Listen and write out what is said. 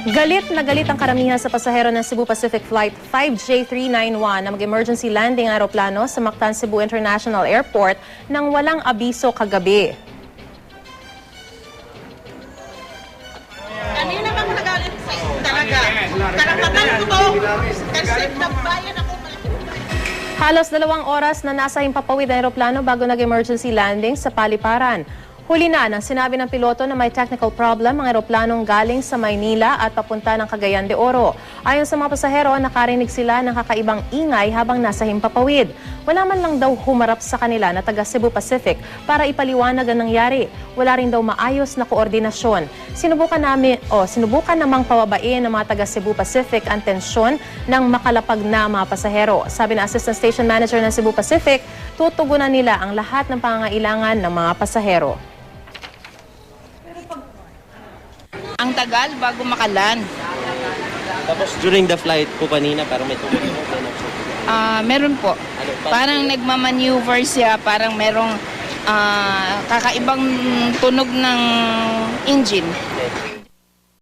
Galit na galit ang karamihan sa pasahero ng Cebu Pacific Flight 5J391 na mag-emergency landing ang aeroplano sa Mactan Cebu International Airport nang walang abiso kagabi. Kanina bang nagalit sa talaga? Karapatan ko to. Kasi nagbayan ako. Halos dalawang oras na nasa himpapawid ang aeroplano bago nag-emergency landing sa Paliparan. Huli na nang sinabi ng piloto na may technical problem ang aeroplanong galing sa Maynila at papunta ng Cagayan de Oro. Ayon sa mga pasahero, nakarinig sila ng kakaibang ingay habang nasa himpapawid. Wala man lang daw humarap sa kanila na taga Cebu Pacific para ipaliwanag ang nangyari. Wala rin daw maayos na koordinasyon. Sinubukan namin o sinubukan namang pawabain ng mga taga Cebu Pacific ang tensyon ng makalapag na mga pasahero. Sabi ng Assistant Station Manager ng Cebu Pacific, tutugunan nila ang lahat ng pangangailangan ng mga pasahero. Ang tagal bago makalan. Tapos during the flight po kanina, parang may tunog po. Ah, meron po. Ano pa? Parang nagmamaneuver siya, parang merong ah, kakaibang tunog ng engine.